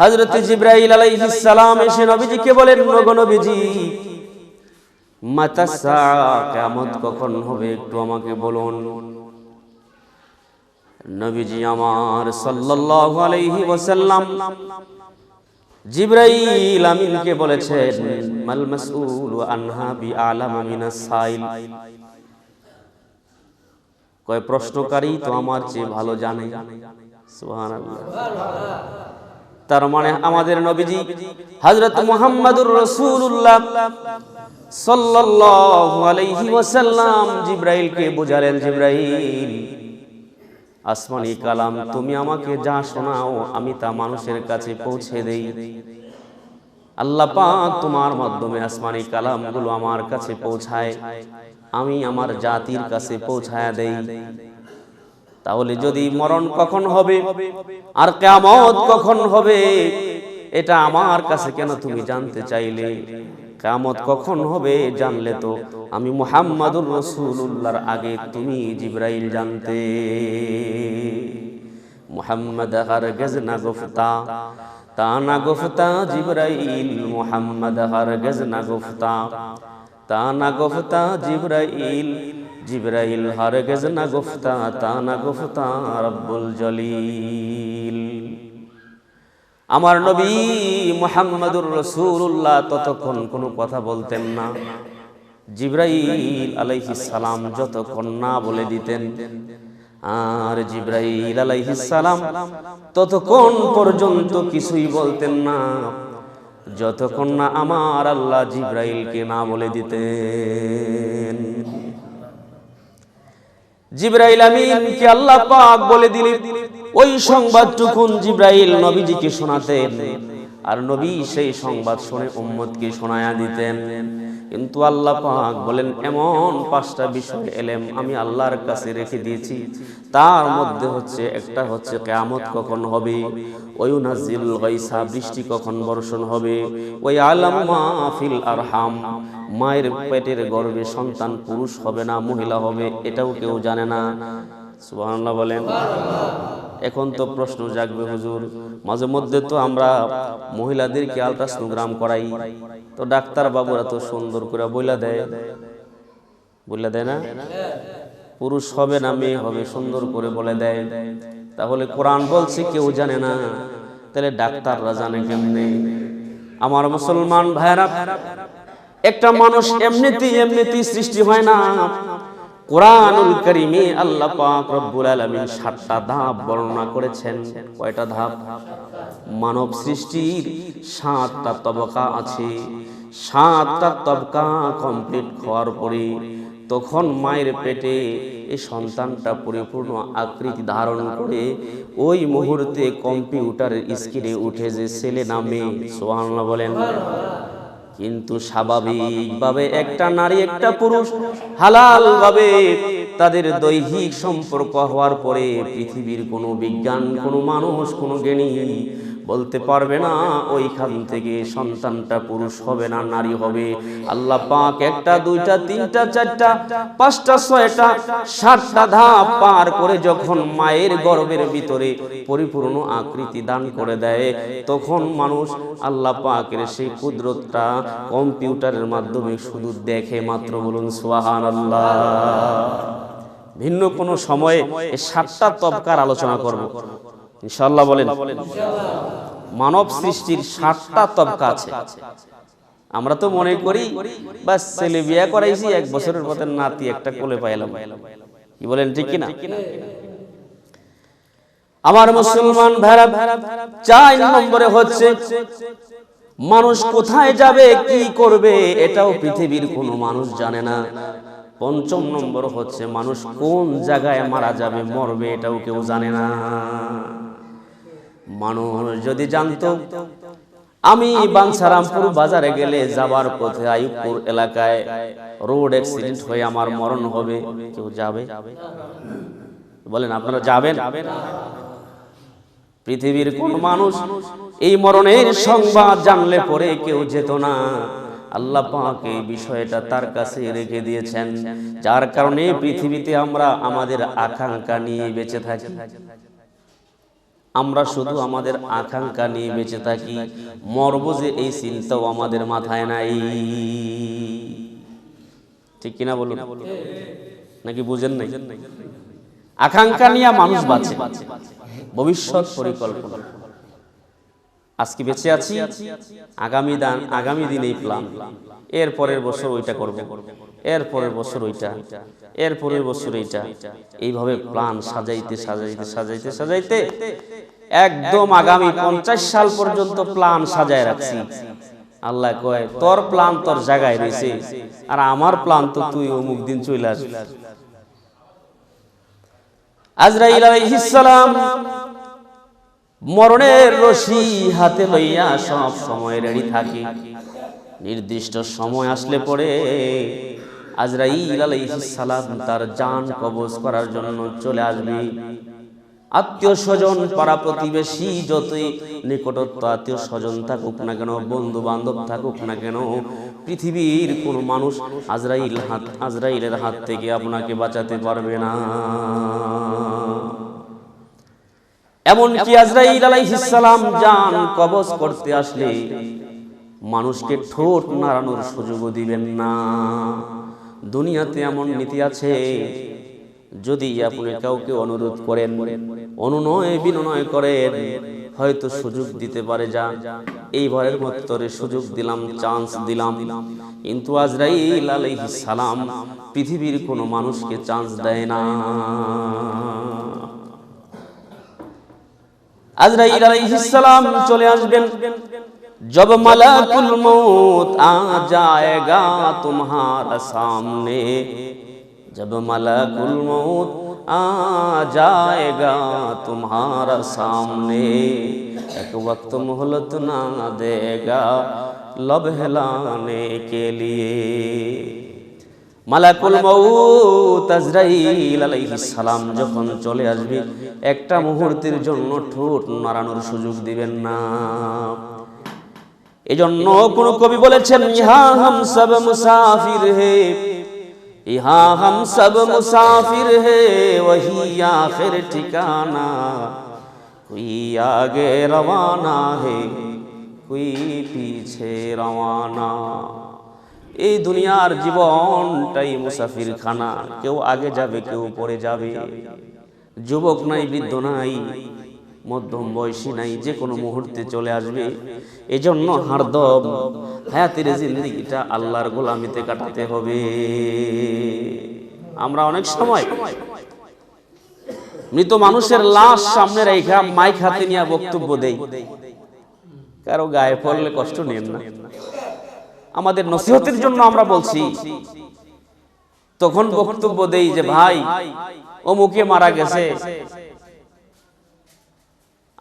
হযরত জিবরাইল সালাম এসে নবীজিকে বলেন, ওগো নবীজি মাতা কিয়ামত কখন হবে একটু আমাকে বলুন? নবীজি আমার সাল্লাল্লাহু আলাইহি ওয়াসাল্লাম জিবরাইল আমিনকে বলেছেন, মাল মাসউল আনহা বি আলাম মিনাস সাইল? কয়, প্রশ্নকারী তো আমার চেয়ে ভালো জানে। সুবহানাল্লাহ। তার মানে আমাদের নবীজি হযরত মুহাম্মদুর রাসূলুল্লাহ সাল্লাল্লাহু আলাইহি ওয়াসাল্লাম জিবরাইলকে বুঝালেন জিবরাইল আসমানি কালাম তুমি আমাকে যা শোনাও আমি তা মানুষের কাছে পৌঁছে দেই। আল্লাহ পাক তোমার মাধ্যমে আসমানি কালামগুলো আমার কাছে পৌঁছায় আমি আমার জাতির কাছে পৌঁছায় দেই। তাহলে যদি মরণ কখন হবে? আর কেমত কখন হবে? এটা আমার কাছে কেন তুমি জানতে চাইলে? কেমত কখন হবে জানলে তো আমি মুহাম্মাদুর রসুল্লাহর আগে তুমি জিব্রাইল জানতে। মুহাম্মদ হরগজ না গুফতা। তা না গুফতা জিব্রাইল মুহাম্মদ হরগজ না গুফতা। তা না গুফতা জিব্রাইল জিব্রাইল হরগজ না গুফতা, তা না গুফতা, রব্বুল জলিল। আমার নবী মুহাম্মদুর রসুল্লাহ ততক্ষণ কোনো কথা বলতেন না। জিব্রাইল আলাইহিস সালাম যতক্ষণ না বলে দিতেন। আর জিব্রাইল আলাইহিস সালাম ততক্ষণ পর্যন্ত কিছুই বলতেন না। যতক্ষণ না আমার আল্লাহ জিব্রাইলকে না বলে দিতেন। জিব্রাইল আমিনকে আল্লাহ পাক বলে দিলেন, ওই সংবাদটুকুন জিব্রাইল নবীজিকে শোনাতেন। আর নবী সেই সংবাদ শুনে উম্মতকে শোনায়া দিতেন। কিন্তু আল্লাহ পাক বলেন, এমন পাঁচটা বিষয় এলেম আমি আল্লাহর কাছে রেখে দিয়েছি। তার মধ্যে হচ্ছে, একটা হচ্ছে কেয়ামত কখন হবে ওই নাজিল গাইসা বৃষ্টি কখন বর্ষণ হবে ওই আলাম মাহফিল আরহাম, মায়ের পেটের গর্ভে সন্তান পুরুষ হবে না, মহিলা হবে, এটাও কেউ জানে না। সুবহানাল্লাহ বলেন। এখন তো প্রশ্ন জাগবে হুজুর। মাঝে মধ্যে তো আমরা মহিলাদেরকে আলট্রাসোনোগ্রাম করাই। তো ডাক্তার বাবুরা তো সুন্দর করে বইলা দেয়। বইলা দেয় না? পুরুষ হবে না, মেয়ে হবে, সুন্দর করে বলে দেয়। তাহলে কোরআন বলছে কেউ জানে না। তাহলে ডাক্তাররা জানে কেমনে? আমার মুসলমান ভাইরা একটা মানুষ এমনিতেই এমনিতেই সৃষ্টি হয় না। কোরআনুল কারিমে আল্লাহ পাক রব্বুল আলামিন সাতটা ধাপ বর্ণনা করেছেন। কয়টা ধাপ? মানব সৃষ্টির সাতটা তবকা আছে। সাতটা তবকা কমপ্লিট হওয়ার পরে তখন মায়ের পেটে এই সন্তানটা পরিপূর্ণ আকৃতি ধারণ করে ওই মুহূর্তে কম্পিউটারের স্ক্রিনে উঠে যে ছেলে নামে সোহানা বলেন। কিন্তু স্বাভাবিকভাবে একটা নারী, একটা পুরুষ হালাল ভাবে তাদের দৈহিক সম্পর্ক হওয়ার পরে পৃথিবীর কোনো বিজ্ঞান, কোনো মানুষ, কোনো জ্ঞানী বলতে পারবে না, ওইখান থেকে সন্তানটা পুরুষ হবে না, নারী হবে। আল্লাহ পাক একটা, দুইটা, তিনটা, চারটা, পাঁচটা, ছয়টা, সাতটা ধাপ পার করে যখন মায়ের গর্ভের ভিতরে পরিপূর্ণ আকৃতি দান করে দেয়, তখন মানুষ আল্লাহ পাকের সেই কুদরতটা কম্পিউটারের মাধ্যমে শুধু দেখে মাত্র বলুন সোহান আল্লাহ ভিন্ন কোনো সময়ে সাতটা তবকার আলোচনা করব। ইনশাল্লাহ বলেন। মানব সৃষ্টির সাতটা তবকা আছে। আমরা তো মনে করি, বাস ছেলে বিয়া করাইছি, এক বছরের পথে নাতি একটা কোলে পাইলাম। কি বলেন, ঠিক কিনা? আমার মুসলমান ভেড়া চার নম্বরে হচ্ছে, মানুষ কোথায় যাবে, কি করবে, এটাও পৃথিবীর কোনো মানুষ জানে না। পঞ্চম নম্বর হচ্ছে, মানুষ কোন জায়গায় মারা যাবে, মরবে, এটাও কেউ জানে না। মানুষ যদি জানতো, আমি বাঞ্ছারামপুর বাজারে গেলে যাবার পথে আয়ুবপুর এলাকায় রোড অ্যাক্সিডেন্ট হয়ে আমার মরণ হবে, কেউ যাবে? বলেন, আপনারা যাবেন? পৃথিবীর কোন মানুষ এই মরণের সংবাদ জানলে পরে কেউ যেত না। আল্লাহ পাক বিষয়টা তার কাছে রেখে দিয়েছেন, যার কারণে পৃথিবীতে আমরা আমাদের আকাঙ্ক্ষা নিয়ে বেঁচে থাকি। আমরা শুধু আমাদের আকাঙ্ক্ষা নিয়ে বেঁচে থাকি, মরব যে এই চিন্তাও আমাদের মাথায় নাই। ঠিক কিনা বলুন? নাকি বুঝেন নাই? আকাঙ্ক্ষা নিয়ে মানুষ বাঁচে, ভবিষ্যৎ পরিকল্পনা। আজকে বেঁচে আছি, আগামী দান, আগামী দিন এই প্ল্যান এর পরের বছর ওইটা করব। এর পরের বছর ওইটা, এর পরের বছর এইটা। এইভাবে প্ল্যান সাজাইতে সাজাইতে সাজাইতে সাজাইতে একদম আগামী পঞ্চাশ সাল পর্যন্ত প্ল্যান সাজায় রাখছি। আল্লাহ কয়, তোর প্ল্যান তোর জায়গায় রয়েছে। আর আমার প্ল্যান তো তুই অমুক দিন চলে আসবি। আজরাইল আলাইহিস মরণের রশি হাতে লইয়া সব সময় রেডি থাকে। নির্দিষ্ট সময় আসলে পরে আজরাইল আলাইহিস সালাম তার জান কবজ করার জন্য চলে আসবে। আত্মীয় স্বজন পাড়া প্রতিবেশী যতই নিকটত্ব আত্মীয় স্বজন থাকুক না কেন বন্ধু বান্ধব থাকুক না কেন পৃথিবীর কোন মানুষ আজরাইল হাত আজরাইলের হাত থেকে আপনাকে বাঁচাতে পারবে না। এমনকি আজরাইল আলাইহিস সালাম জান কবজ করতে আসলে মানুষকে ঠোঁট নাড়ানোর সুযোগও দিবেন না। দুনিয়াতে এমন নীতি আছে, যদি আপনি কাউকে অনুরোধ করেন, অনুনয় বিনয় করেন, হয়তো সুযোগ দিতে পারে যা। এই ভয়ের মত্তরে সুযোগ দিলাম, চান্স দিলাম। কিন্তু আজরাইল আলাইহিস সালাম পৃথিবীর কোনো মানুষকে চান্স দেয় না। আজরাইল আলাইহিস সালাম চলে আসবেন। जब मलकुल मौत आ जाएगा तुम्हारा सामने जब मलकुल मौत आ जाएगा तुम्हारा सामने एक वक्त मोहलत ना देगा लब हिलाने के लिए মালাকুল মউত আজরাইল আলাইহিস সালাম যখন চলে আসবে একটা মুহূর্তের জন্য ঠোঁট নাড়ানোর সুযোগ দিবেন না এজন্য কোন কবি বলেছেন, ইহা হাম সব মুসাফির হে। ইহা হাম সব মুসাফির হে ওহি আখির ঠিকানা। কুই আগে রওয়ানা হে, কুই পিছে রওয়ানা। এই দুনিয়ার জীবনটাই মুসাফির খানা কেউ আগে যাবে, কেউ পরে যাবে। যুবক নাই, বৃদ্ধ নাই। মধ্যম বয়সী নাই, যে কোনো মুহূর্তে চলে আসবে। এজন্য হারদম হায়াতের জিন্দগিটা আল্লাহর গোলামিতে কাটাতে হবে। আমরা অনেক সময় মৃত মানুষের লাশ সামনে রেখা মাইক হাতে নিয়ে বক্তব্য দেই। কারও গায়ে পড়লে কষ্ট নেন না। আমাদের নসিহতের জন্য আমরা বলছি, তখন বক্তব্য দেই যে, ভাই ও মুখে মারা গেছে।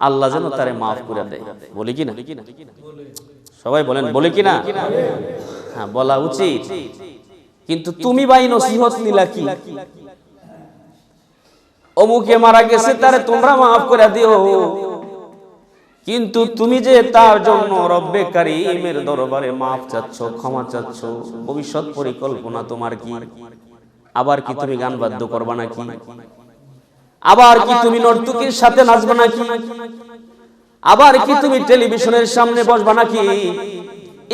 আল্লাহ যেন তারে মাফ করে দেয়। বলি কি না? সবাই বলেন বলে কি না? হ্যাঁ বলা উচিত। কিন্তু তুমি ভাই নসিহত নিলা কি? অমুকে মারা গেছে তারে তোমরা মাফ করে দিও। কিন্তু তুমি যে তার জন্য রব্বে কারিমের দরবারে মাফ চাচ্ছ ক্ষমা চাচ্ছ ভবিষ্যৎ পরিকল্পনা তোমার কি? আবার কি তুমি গান বাদ্য করবা নাকি? আবার কি তুমি নর্তকীর সাথে নাচবা নাকি? আবার কি তুমি টেলিভিশনের সামনে বসবা নাকি?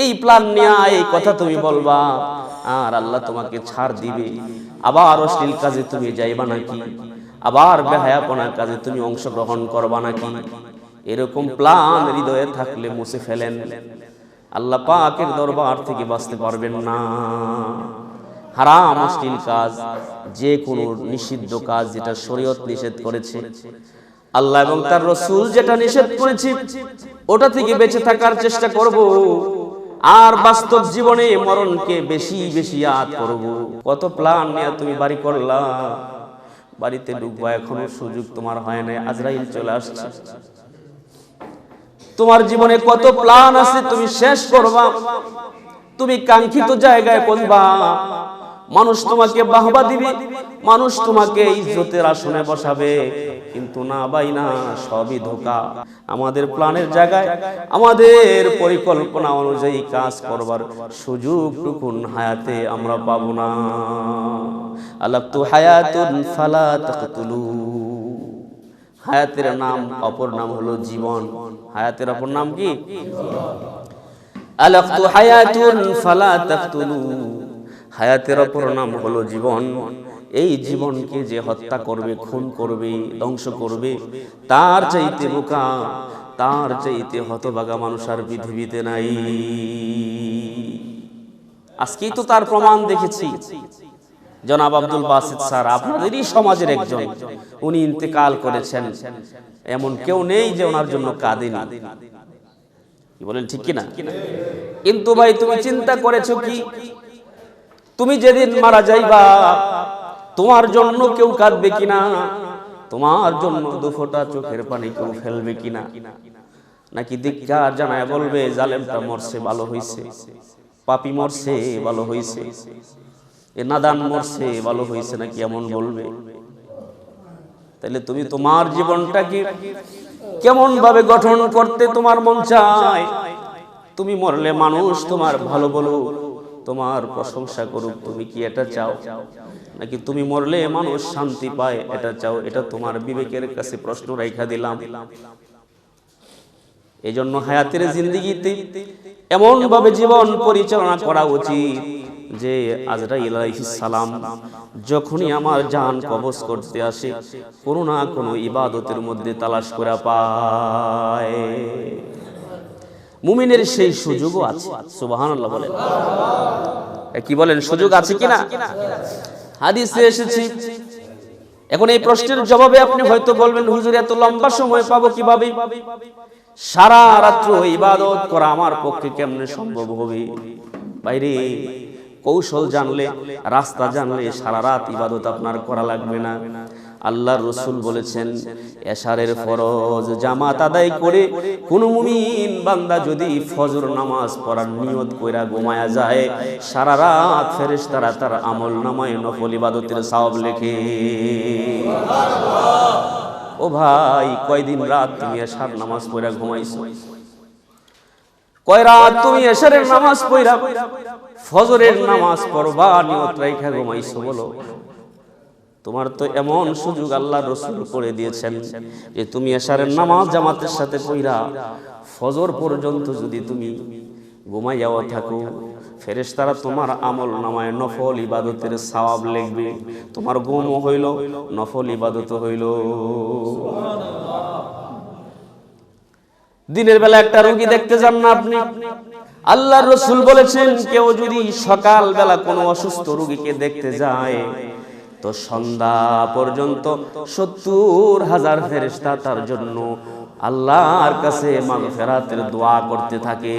এই প্ল্যান নিয়ে এই কথা তুমি বলবা। আর আল্লাহ তোমাকে ছাড় দিবে। আবার অশ্লীল কাজে তুমি যাইবা নাকি? আবার বেহায়াপনার কাজে তুমি অংশগ্রহণ করবা নাকি? এরকম প্ল্যান হৃদয়ে থাকলে মুছে ফেলেন। আল্লাহ পাকের দরবার থেকে বাঁচতে পারবেন না। হারাম অশ্লীল কাজ যে কোনো নিষিদ্ধ কাজ যেটা শরীয়ত নিষেধ করেছে। আল্লাহ এবং তার রসুল যেটা নিষেধ করেছে ওটা থেকে বেঁচে থাকার চেষ্টা করব। আর বাস্তব জীবনে মরণকে বেশি বেশি আদ করব। কত প্ল্যান নিয়ে তুমি বাড়ি করলা? বাড়িতে ঢুকবা এখনও সুযোগ তোমার হয় না আজরাইল চলে আসছে। তোমার জীবনে কত প্ল্যান আছে তুমি শেষ করবা? তুমি কাঙ্ক্ষিত জায়গায় পৌঁছবা মানুষ তোমাকে বাহবা দিবে, মানুষ তোমাকে ইজ্জতের আসনে বসাবে। কিন্তু না বাই না, সবই ধোকা। আমাদের প্ল্যানের জায়গায়, আমাদের পরিকল্পনা অনুযায়ী কাজ করবার সুযোগ টুকুন হায়াতে আমরা পাবো না। আলাপ তো হায়াতুন ফালা তাকতুলু। হায়াতের নাম, অপর নাম হলো জীবন। হায়াতের অপর নাম কি? আলাক্তু হায়াতুন ফালা তাকতুলু। হায়াতের অপর নাম হলো জীবন। এই জীবনকে যে হত্যা করবে খুন করবে ধ্বংস করবে তার চাইতে বোকা তার চাইতে হতভাগা মানুষ আর পৃথিবীতে নাই। আজকেই তো তার প্রমাণ দেখেছি। জনাব আব্দুল বাসিদ স্যার আপনাদেরই সমাজের একজন। উনি ইন্তেকাল করেছেন। এমন কেউ নেই যে ওনার জন্য কাঁদেনি। বলেন ঠিক কিনা? কিন্তু ভাই তুমি চিন্তা করেছ কি? তুমি যেদিন মারা যাইবা, তোমার জন্য কেউ কাঁদবে কিনা? তোমার জন্য দুফোটা চোখের পানি কেউ ফেলবে কিনা? নাকি ধিক্কার জানায় বলবে, জালেমটা মরছে, ভালো হইছে। পাপি মরছে, ভালো হইছে। এ নাদান মরছে, ভালো হইছে নাকি এমন বলবে? তাহলে তুমি তোমার জীবনটাকে কেমন ভাবে গঠন করতে তোমার মন চায়? তুমি মরলে মানুষ তোমার ভালো বলো তোমার প্রশংসা করুক, তুমি কি এটা চাও? নাকি তুমি মরলে মানুষ শান্তি পায়, এটা চাও? এটা তোমার বিবেকের কাছে প্রশ্ন রেখা দিলাম। এই জন্য হায়াতের জিন্দিগিতে এমন ভাবে জীবন পরিচালনা করা উচিত যে আজরাইল সালাম যখনই আমার জান কবজ করতে আসে, কোনো না কোনো ইবাদতের মধ্যে তালাশ করা পায়। মুমিনের সেই সুযোগও আছে। সুবহানাল্লাহ বলেন। কি বলেন, সুযোগ আছে কিনা হাদিসে এসেছি। এখন এই প্রশ্নের জবাবে আপনি হয়তো বলবেন, হুজুর, এত লম্বা সময় পাবো কীভাবে? সারা রাত্র ইবাদত করা আমার পক্ষে কেমনে সম্ভব হবে? বাইরে কৌশল জানলে, রাস্তা জানলে সারা রাত ইবাদত আপনার করা লাগবে না। আল্লাহ রসুল বলেছেন এশারের ফরজ জামাত আদায় করে কোন মুমিন বান্দা যদি ফজর নামাজ পড়ার নিয়ত কইরা ঘুমায়া যায় সারা রাত ফেরেশতারা তার আমল নামায় নফল ইবাদতের সওয়াব লেখে। ও ভাই কয়দিন রাত তুমি এশার নামাজ পড়া ঘুমাইছো? কয় রাত তুমি এশারের নামাজ পড়া? ফজরের নামাজ পড়বা নিয়ত রাইখা ঘুমাইছো বলো। তোমার তো এমন সুযোগ আল্লাহ রসুল করে দিয়েছেন যে তুমি এশারের নামাজ জামাতের সাথে পড়া ফজর পর্যন্ত যদি তুমি ঘুমাইয়াও থাকো, ফেরেশতারা তোমার আমল নামায় নফল ইবাদতের সওয়াব লিখবে। তোমার ঘুমও হইল, নফল ইবাদত হইল। দিনের বেলা একটা রোগী দেখতে যান না আপনি? আল্লাহর রসুল বলেছেন, কেউ যদি সকাল বেলা কোনো অসুস্থ রোগীকে দেখতে যায় তো সন্ধ্যা পর্যন্ত সত্তর হাজার ফেরেশতা তার জন্য আল্লাহর কাছে মাগফিরাতের দোয়া করতে থাকে।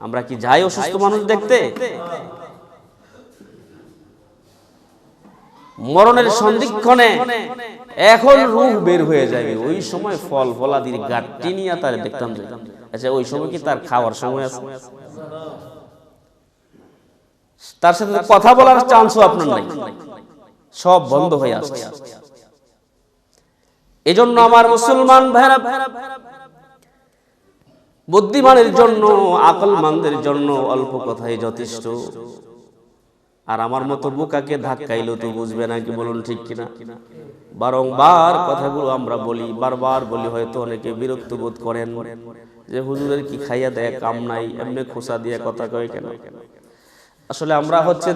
আমরা কি যাই অসুস্থ মানুষ দেখতে? মরণের সন্ধিক্ষণে এখন রূহ বের হয়ে যাবে ওই সময় ফল ফলাদির গাঠটি নিয়ে তার দেখতাম আচ্ছা ওই সময় কি তার খাওয়ার সময় আছে? তার সাথে কথা বলার চান্সও আপনার নাই। সব বন্ধ হয়ে আসছে। এজন্য আমার মুসলমান ভাইরা বুদ্ধিমানের জন্য আকলমানদের জন্য অল্প কথাই যথেষ্ট। আর আমার মতো বোকাকে ধাক্কাইলো তো বুঝবে না কি বলুন ঠিক কিনা। বারংবার কথাগুলো আমরা বলি বারবার বলি হয়তো অনেকে বিরক্ত বোধ করেন যে হুজুরের কি খাইয়া দেয় কাম নাই এমনি খোসা দিয়ে কথা কয় কেন? আসলে আমরা হচ্ছে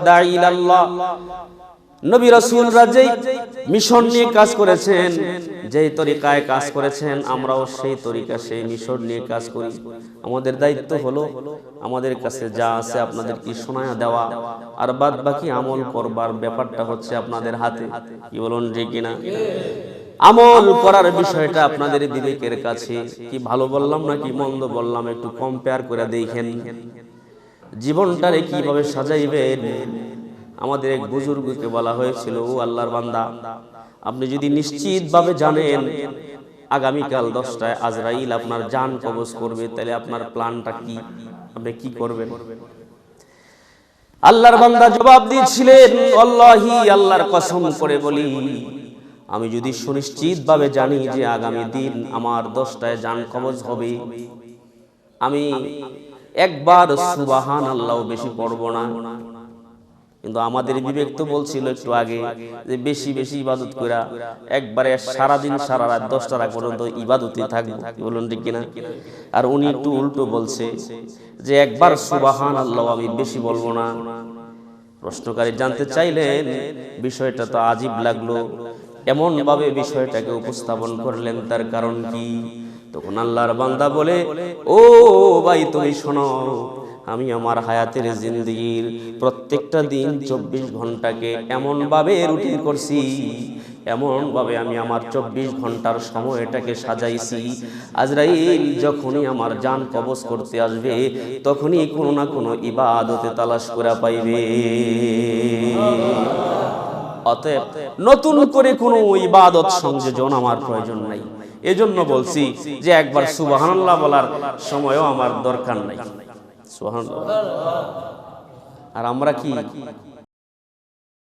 নবী রাসূলরা যেই মিশন নিয়ে কাজ করেছেন, যেই তরিকায় কাজ করেছেন, আমরাও সেই তরিকা সেই মিশন নিয়ে কাজ করি। আমাদের দায়িত্ব হলো, আমাদের কাছে যা আছে আপনাদের কি শোনায়া দেওয়া, আর বাদ বাকি আমল করবার ব্যাপারটা হচ্ছে আপনাদের হাতে। কি বলুন, ঠিক কিনা? আমল করার বিষয়টা আপনাদের বিবেকের কাছে, কি ভালো বললাম নাকি মন্দ বললাম একটু কম্পেয়ার করে দেখেন। জীবনটারে কীভাবে সাজাইবেন? আমাদের এক বুজুর্গকে বলা হয়েছিল ও আল্লাহর বান্দা আপনি যদি নিশ্চিতভাবে জানেন আগামীকাল দশটায় আজরাইল আপনার জান কবজ করবে তাহলে আপনার প্ল্যানটা কি? আপনি কি করবেন? আল্লাহর বান্দা জবাব দিয়েছিলেন আল্লাহি আল্লাহর কসম করে বলি আমি যদি সুনিশ্চিতভাবে জানি যে আগামী দিন আমার দশটায় জান কবজ হবে আমি একবার সুবাহান আল্লাহ বেশি পড়ব না। কিন্তু আমাদের বিবেক তো বলছিল একটু আগে যে বেশি বেশি ইবাদত করা একবারে সারাদিন, সারা রাত দশটা রাত পর্যন্ত ইবাদতে থাকব। বলুন, ঠিক কিনা? আর উনি একটু উল্টো বলছে যে একবার সুবাহান আল্লাহ আমি বেশি বলব না। প্রশ্নকারী জানতে চাইলেন, বিষয়টা তো আজীব লাগল। এমন ভাবে বিষয়টাকে উপস্থাপন করলেন, তার কারণ কি? তখন আল্লাহর বান্দা বলে, ও ভাই, তুমি শোনো, আমি আমার হায়াতের জিন্দিগির প্রত্যেকটা দিন চব্বিশ ঘন্টাকে এমনভাবে রুটিন করছি এমন ভাবে আমি আমার চব্বিশ ঘণ্টার সময়টাকে সাজাইছি। আজরাইল যখনই আমার যান কবজ করতে আসবে, তখনই কোনো না কোনো ইবাদতে তালাশ করা পাইবে। অতএব নতুন করে কোনো ইবাদত সংযোজন আমার প্রয়োজন নাই। এজন্য বলছি যে একবার সুবাহান্লাহ বলার সময়ও আমার দরকার নাই। সুবাহ আর আমরা কি?